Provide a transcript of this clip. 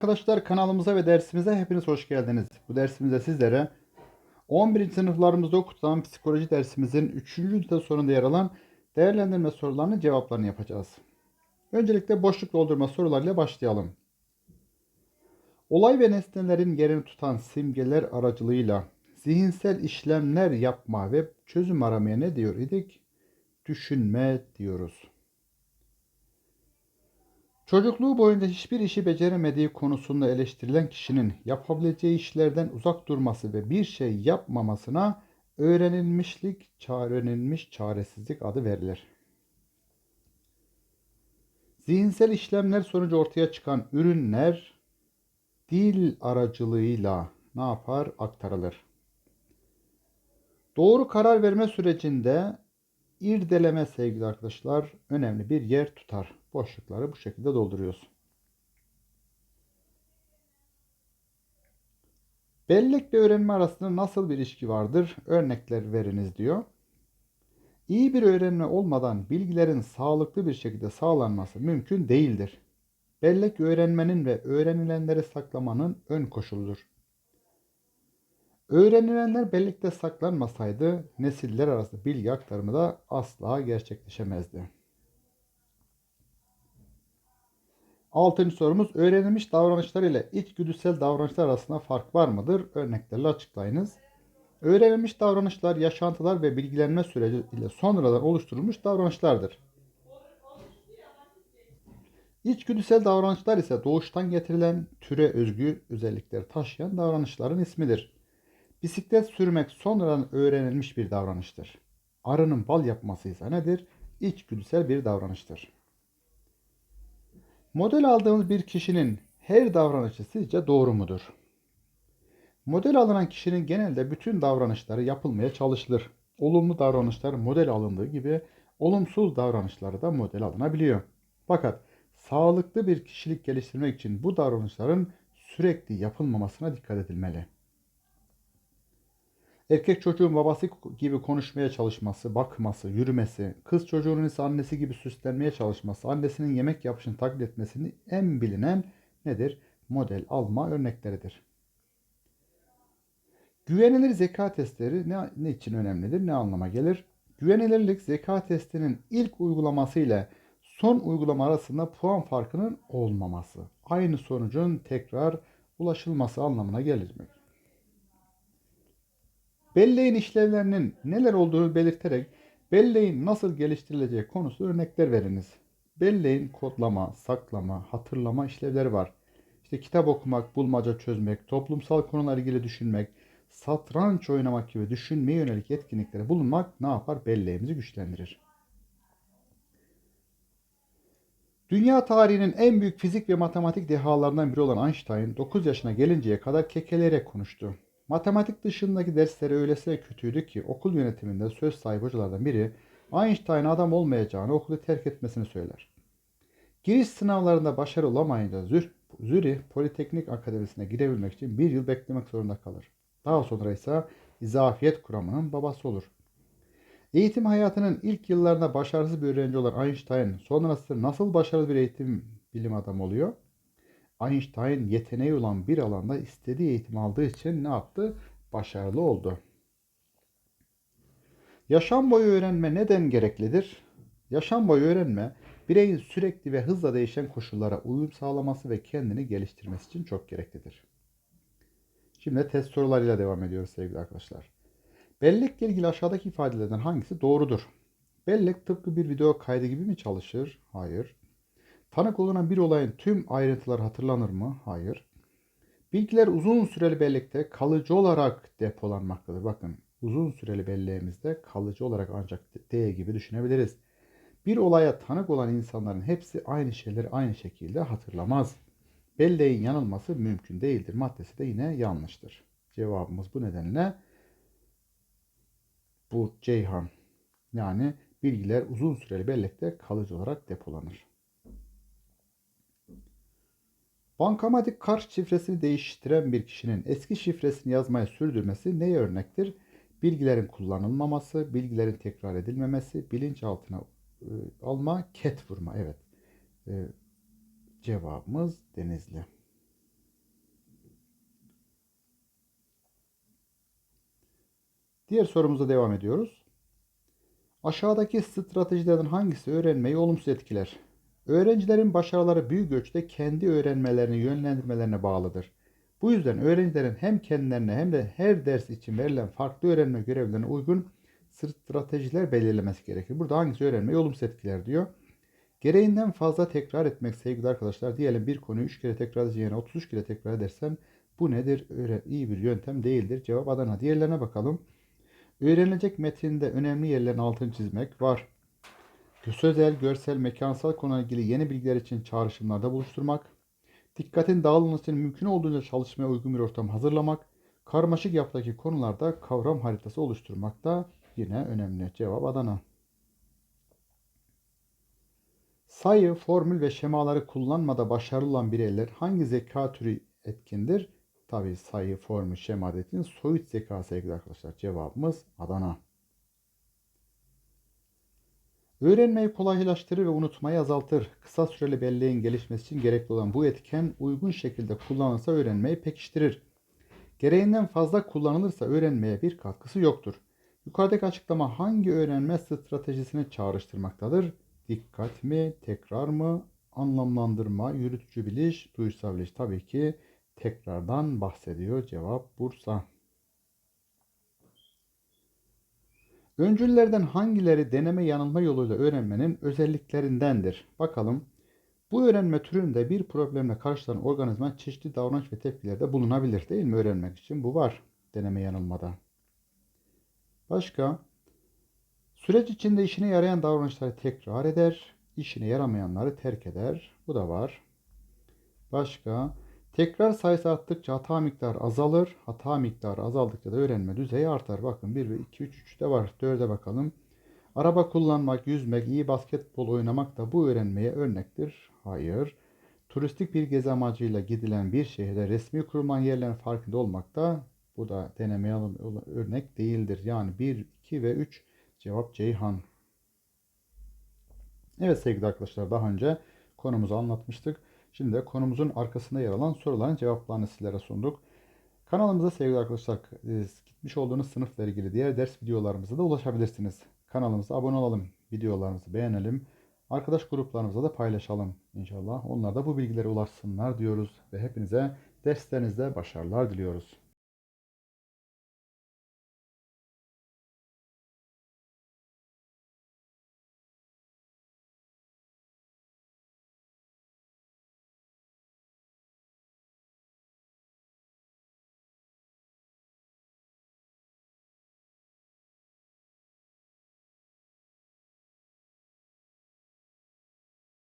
Arkadaşlar kanalımıza ve dersimize hepiniz hoş geldiniz. Bu dersimizde sizlere 11. sınıflarımızda okutulan psikoloji dersimizin 3. ünite sonunda yer alan değerlendirme sorularının cevaplarını yapacağız. Öncelikle boşluk doldurma sorularıyla başlayalım. Olay ve nesnelerin yerini tutan simgeler aracılığıyla zihinsel işlemler yapma ve çözüm aramaya ne diyor idik? Düşünme diyoruz. Çocukluğu boyunca hiçbir işi beceremediği konusunda eleştirilen kişinin yapabileceği işlerden uzak durması ve bir şey yapmamasına öğrenilmişlik, öğrenilmiş çaresizlik adı verilir. Zihinsel işlemler sonucu ortaya çıkan ürünler dil aracılığıyla ne yapar? Aktarılır. Doğru karar verme sürecinde irdeleme sevgili arkadaşlar önemli bir yer tutar. Boşlukları bu şekilde dolduruyoruz. Bellek ve öğrenme arasında nasıl bir ilişki vardır? Örnekler veriniz diyor. İyi bir öğrenme olmadan bilgilerin sağlıklı bir şekilde sağlanması mümkün değildir. Bellek öğrenmenin ve öğrenilenleri saklamanın ön koşuludur. Öğrenilenler bellekte saklanmasaydı nesiller arası bilgi aktarımı da asla gerçekleşemezdi. Altıncı sorumuz öğrenilmiş davranışlar ile içgüdüsel davranışlar arasında fark var mıdır? Örneklerle açıklayınız. Öğrenilmiş davranışlar, yaşantılar ve bilgilenme süreci ile sonradan oluşturulmuş davranışlardır. İçgüdüsel davranışlar ise doğuştan getirilen türe özgü özellikleri taşıyan davranışların ismidir. Bisiklet sürmek sonradan öğrenilmiş bir davranıştır. Arının bal yapması ise nedir? İçgüdüsel bir davranıştır. Model aldığımız bir kişinin her davranışı sizce doğru mudur? Model alınan kişinin genelde bütün davranışları yapılmaya çalışılır. Olumlu davranışlar model alındığı gibi olumsuz davranışları da model alınabiliyor. Fakat sağlıklı bir kişilik geliştirmek için bu davranışların sürekli yapılmamasına dikkat edilmeli. Erkek çocuğun babası gibi konuşmaya çalışması, bakması, yürümesi, kız çocuğunun ise annesi gibi süslenmeye çalışması, annesinin yemek yapışını taklit etmesini en bilinen nedir? Model alma örnekleridir. Güvenilir zeka testleri ne, ne için önemlidir? Ne anlama gelir? Güvenilirlik zeka testinin ilk uygulaması ile son uygulama arasında puan farkının olmaması. Aynı sonucun tekrar ulaşılması anlamına gelir mi? Belleğin işlevlerinin neler olduğunu belirterek belleğin nasıl geliştirileceği konusu örnekler veriniz. Belleğin kodlama, saklama, hatırlama işlevleri var. İşte kitap okumak, bulmaca çözmek, toplumsal konular ilgili düşünmek, satranç oynamak gibi düşünmeye yönelik etkinliklere bulunmak ne yapar? Belleğimizi güçlendirir. Dünya tarihinin en büyük fizik ve matematik dehalarından biri olan Einstein 9 yaşına gelinceye kadar kekeleyerek konuştu. Matematik dışındaki dersleri öylesine kötüydü ki okul yönetiminde söz sahibi hocalardan biri Einstein adam olmayacağını okulu terk etmesini söyler. Giriş sınavlarında başarılı olamayınca Zürih Politeknik Akademisi'ne girebilmek için bir yıl beklemek zorunda kalır. Daha sonra ise izafiyet kuramının babası olur. Eğitim hayatının ilk yıllarında başarısız bir öğrenci olan Einstein sonrasında nasıl başarılı bir eğitim bilim adamı oluyor? Einstein yeteneği olan bir alanda istediği eğitim aldığı için ne yaptı? Başarılı oldu. Yaşam boyu öğrenme neden gereklidir? Yaşam boyu öğrenme bireyin sürekli ve hızla değişen koşullara uyum sağlaması ve kendini geliştirmesi için çok gereklidir. Şimdi test sorularıyla devam ediyoruz sevgili arkadaşlar. Bellekle ilgili aşağıdaki ifadelerden hangisi doğrudur? Bellek tıpkı bir video kaydı gibi mi çalışır? Hayır. Tanık olunan bir olayın tüm ayrıntıları hatırlanır mı? Hayır. Bilgiler uzun süreli bellekte kalıcı olarak depolanmaktadır. Bakın uzun süreli belleğimizde kalıcı olarak ancak D gibi düşünebiliriz. Bir olaya tanık olan insanların hepsi aynı şeyleri aynı şekilde hatırlamaz. Belleğin yanılması mümkün değildir. Maddesi de yine yanlıştır. Cevabımız bu nedenle bu Ceyhan. Yani bilgiler uzun süreli bellekte kalıcı olarak depolanır. Bankamatik kart şifresini değiştiren bir kişinin eski şifresini yazmayı sürdürmesi neye örnektir? Bilgilerin kullanılmaması, bilgilerin tekrar edilmemesi, bilinçaltına e, alma, ket vurma. Evet. E, cevabımız Denizli. Diğer sorumuza devam ediyoruz. Aşağıdaki stratejilerden hangisi öğrenmeyi olumsuz etkiler? Öğrencilerin başarıları büyük ölçüde kendi öğrenmelerini yönlendirmelerine bağlıdır. Bu yüzden öğrencilerin hem kendilerine hem de her ders için verilen farklı öğrenme görevlerine uygun stratejiler belirlemesi gerekir. Burada hangisi öğrenmeyi olumsuz etkiler diyor. Gereğinden fazla tekrar etmek sevgili arkadaşlar. Diyelim bir konuyu 3 kere tekrar edeceğine 33 kere tekrar edersem bu nedir? Öyle iyi bir yöntem değildir. Cevap Adana. Diğerlerine bakalım. Öğrenilecek metinde önemli yerlerin altını çizmek var. Sözel, görsel, mekansal konuyla ilgili yeni bilgiler için çağrışımlarda buluşturmak. Dikkatin dağılması için mümkün olduğunca çalışmaya uygun bir ortam hazırlamak. Karmaşık yapıdaki konularda kavram haritası oluşturmak da yine önemli. Cevap Adana. Sayı, formül ve şemaları kullanmada başarılı olan bireyler hangi zeka türü etkindir? Tabi sayı, formül, şema dediğin soyut zeka sevgili arkadaşlar. Cevabımız Adana. Öğrenmeyi kolaylaştırır ve unutmayı azaltır. Kısa süreli belleğin gelişmesi için gerekli olan bu etken uygun şekilde kullanılırsa öğrenmeyi pekiştirir. Gereğinden fazla kullanılırsa öğrenmeye bir katkısı yoktur. Yukarıdaki açıklama hangi öğrenme stratejisini çağrıştırmaktadır? Dikkat mi, tekrar mı, anlamlandırma, yürütücü biliş, duyusal biliş. Tabii ki tekrardan bahsediyor. Cevap Bursa. Öncüllerden hangileri deneme yanılma yoluyla öğrenmenin özelliklerindendir? Bakalım. Bu öğrenme türünde bir problemle karşılanan organizma çeşitli davranış ve tepkilerde bulunabilir değil mi öğrenmek için? Bu var deneme yanılmada. Başka? Süreç içinde işine yarayan davranışları tekrar eder, işine yaramayanları terk eder. Bu da var. Başka? Tekrar sayısı arttıkça hata miktarı azalır. Hata miktarı azaldıkça da öğrenme düzeyi artar. Bakın 1 ve 2, 3, 3'te var. 4'e bakalım. Araba kullanmak, yüzmek, iyi basketbol oynamak da bu öğrenmeye örnektir. Hayır. Turistik bir gezi amacıyla gidilen bir şehirde resmi kurulan yerlerin farkında olmak da bu da denemeye örnek değildir. Yani 1, 2 ve 3 cevap Ceyhan. Evet sevgili arkadaşlar daha önce konumuzu anlatmıştık. Şimdi de konumuzun arkasında yer alan soruların cevaplarını sizlere sunduk. Kanalımıza sevgili arkadaşlar e, gitmiş olduğunuz sınıfla ilgili diğer ders videolarımıza da ulaşabilirsiniz. Kanalımıza abone olalım, videolarımızı beğenelim. Arkadaş gruplarımıza da paylaşalım inşallah. Onlar da bu bilgilere ulaşsınlar diyoruz ve hepinize derslerinizde başarılar diliyoruz.